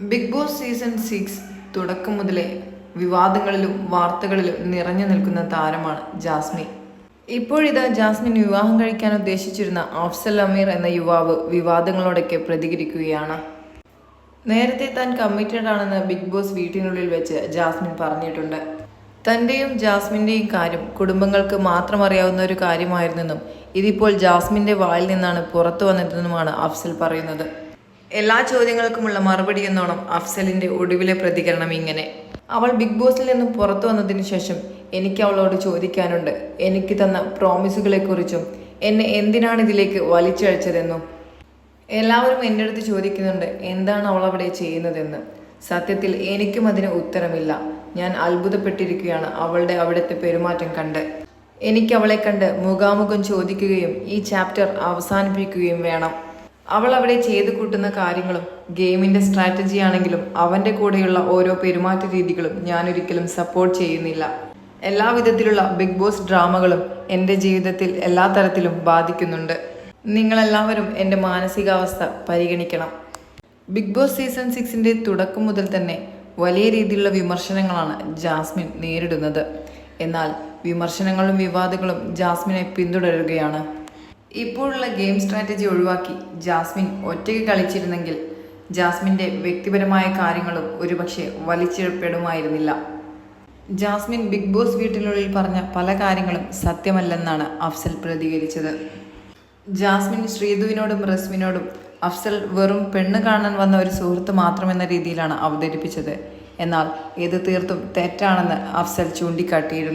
Big boss season six തുടക്കം മുതലേ വിവാദങ്ങളിലും വാർത്തകളിലും നിറഞ്ഞു നിൽക്കുന്ന താരമാണ് ജാസ്മിൻ. ഇപ്പോഴിതാ ജാസ്മിൻ വിവാഹം കഴിക്കാൻ ഉദ്ദേശിച്ചിരുന്ന അഫ്സൽ അമീർ എന്ന യുവാവ് വിവാദങ്ങളോടൊക്കെ പ്രതികരിക്കുകയാണ്. നേരത്തെ താൻ കമ്മിറ്റഡ് ആണെന്ന് ബിഗ് ബോസ് വീട്ടിനുള്ളിൽ വെച്ച് ജാസ്മിൻ പറഞ്ഞിട്ടുണ്ട്. തന്റെയും ജാസ്മിന്റെയും കാര്യം കുടുംബങ്ങൾക്ക് മാത്രം അറിയാവുന്ന ഒരു കാര്യമായിരുന്നെന്നും ഇതിപ്പോൾ ജാസ്മിന്റെ വായിൽ നിന്നാണ് പുറത്തു വന്നതെന്നുമാണ് അഫ്സൽ പറയുന്നത്. എല്ലാ ചോദ്യങ്ങൾക്കുമുള്ള മറുപടി എന്നോണം അഫ്സലിന്റെ ഒടുവിലെ പ്രതികരണം ഇങ്ങനെ. അവൾ ബിഗ് ബോസിൽ നിന്നും പുറത്തു വന്നതിന് ശേഷം എനിക്ക് അവളോട് ചോദിക്കാനുണ്ട്. എനിക്ക് തന്ന പ്രോമിസുകളെക്കുറിച്ചും എന്നെ എന്തിനാണ് ഇതിലേക്ക് വലിച്ചഴിച്ചതെന്നും. എല്ലാവരും എന്റെ അടുത്ത് ചോദിക്കുന്നുണ്ട് എന്താണ് അവൾ അവിടെ ചെയ്യുന്നതെന്ന്. സത്യത്തിൽ എനിക്കും അതിന് ഉത്തരമില്ല. ഞാൻ അത്ഭുതപ്പെട്ടിരിക്കുകയാണ് അവളുടെ അവിടുത്തെ പെരുമാറ്റം കണ്ട്. എനിക്ക് അവളെ കണ്ട് മുഖാമുഖം ചോദിക്കുകയും ഈ ചാപ്റ്റർ അവസാനിപ്പിക്കുകയും വേണം. അവൾ അവിടെ ചെയ്തു കൂട്ടുന്ന കാര്യങ്ങളും ഗെയിമിന്റെ സ്ട്രാറ്റജി ആണെങ്കിലും അവന്റെ കൂടെയുള്ള ഓരോ പെരുമാറ്റ രീതികളും ഞാൻ ഒരിക്കലും സപ്പോർട്ട് ചെയ്യുന്നില്ല. എല്ലാ വിധത്തിലുള്ള ബിഗ് ബോസ് ഡ്രാമകളും എന്റെ ജീവിതത്തിൽ എല്ലാ തരത്തിലും ബാധിക്കുന്നുണ്ട്. നിങ്ങളെല്ലാവരും എന്റെ മാനസികാവസ്ഥ പരിഗണിക്കണം. ബിഗ് ബോസ് സീസൺ സിക്സിന്റെ തുടക്കം മുതൽ തന്നെ വലിയ രീതിയിലുള്ള വിമർശനങ്ങളാണ് ജാസ്മിൻ നേരിടുന്നത്. എന്നാൽ വിമർശനങ്ങളും വിവാദങ്ങളും ജാസ്മിനെ പിന്തുടരുകയാണ്. ഇപ്പോഴുള്ള ഗെയിം സ്ട്രാറ്റജി ഒഴിവാക്കി ജാസ്മിൻ ഒറ്റയ്ക്ക് കളിച്ചിരുന്നെങ്കിൽ ജാസ്മിന്റെ വ്യക്തിപരമായ കാര്യങ്ങളും ഒരുപക്ഷെ വലിച്ചിഴപ്പെടുമായിരുന്നില്ല. ജാസ്മിൻ ബിഗ് ബോസ് വീട്ടിനുള്ളിൽ പറഞ്ഞ പല കാര്യങ്ങളും സത്യമല്ലെന്നാണ് അഫ്സൽ പ്രതികരിച്ചത്. ജാസ്മിൻ ശ്രീധുവിനോടും റസ്മിനോടും അഫ്സൽ വെറും പെണ്ണ് കാണാൻ വന്ന ഒരു സുഹൃത്ത് മാത്രമെന്ന രീതിയിലാണ് അവതരിപ്പിച്ചത്. എന്നാൽ ഇത് തീർത്തും തെറ്റാണെന്ന് അഫ്സൽ ചൂണ്ടിക്കാട്ടിയിരുന്നു.